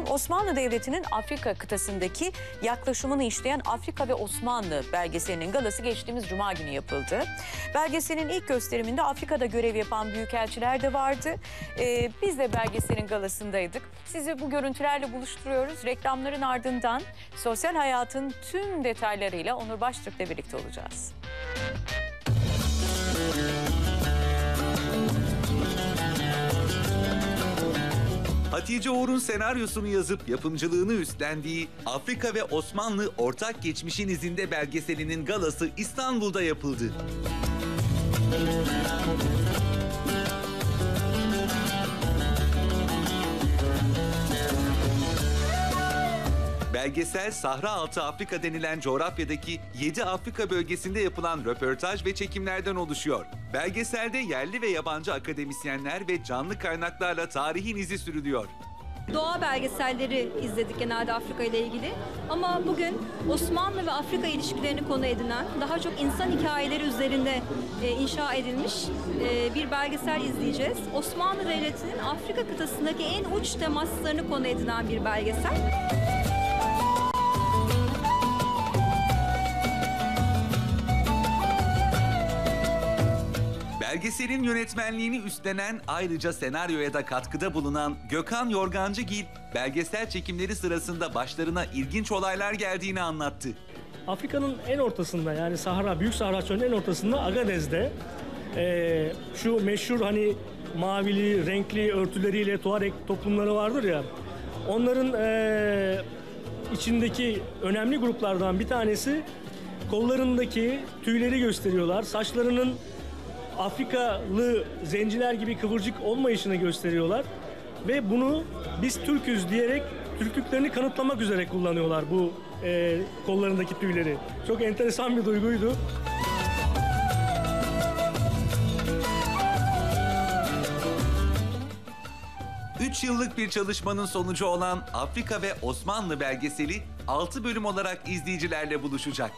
Osmanlı Devleti'nin Afrika kıtasındaki yaklaşımını işleyen Afrika ve Osmanlı belgeselinin galası geçtiğimiz Cuma günü yapıldı. Belgeselin ilk gösteriminde Afrika'da görev yapan büyükelçiler de vardı. Ee, biz de belgeselin galasındaydık. Sizi bu görüntülerle buluşturuyoruz. Reklamların ardından sosyal hayatın tüm detaylarıyla Onur Baştürk'le birlikte olacağız. Hatice Uğur'un senaryosunu yazıp yapımcılığını üstlendiği Afrika ve Osmanlı Ortak Geçmişin izinde belgeselinin galası İstanbul'da yapıldı. Belgesel Sahra Altı Afrika denilen coğrafyadaki 7 Afrika bölgesinde yapılan röportaj ve çekimlerden oluşuyor. Belgeselde yerli ve yabancı akademisyenler ve canlı kaynaklarla tarihin izi sürülüyor. Doğa belgeselleri izledik genelde Afrika ile ilgili. Ama bugün Osmanlı ve Afrika ilişkilerini konu edinen, daha çok insan hikayeleri üzerinde e, inşa edilmiş e, bir belgesel izleyeceğiz. Osmanlı Devleti'nin Afrika kıtasındaki en uç temaslarını konu edinen bir belgesel. Belgeselin yönetmenliğini üstlenen ayrıca senaryoya da katkıda bulunan Gökhan Yorgancıgil, belgesel çekimleri sırasında başlarına ilginç olaylar geldiğini anlattı. Afrika'nın en ortasında yani Sahra, Büyük Sahra Çölü'nün en ortasında Agadez'de eee, şu meşhur hani mavili, renkli örtüleriyle Tuareg toplumları vardır ya. Onların eee, içindeki önemli gruplardan bir tanesi kollarındaki tüyleri gösteriyorlar. Saçlarının Afrikalı zenciler gibi kıvırcık olmayışını gösteriyorlar. Ve bunu biz Türküz diyerek Türklüklerini kanıtlamak üzere kullanıyorlar bu e, kollarındaki tüyleri. Çok enteresan bir duyguydu. Üç yıllık bir çalışmanın sonucu olan Afrika ve Osmanlı belgeseli 6 bölüm olarak izleyicilerle buluşacak.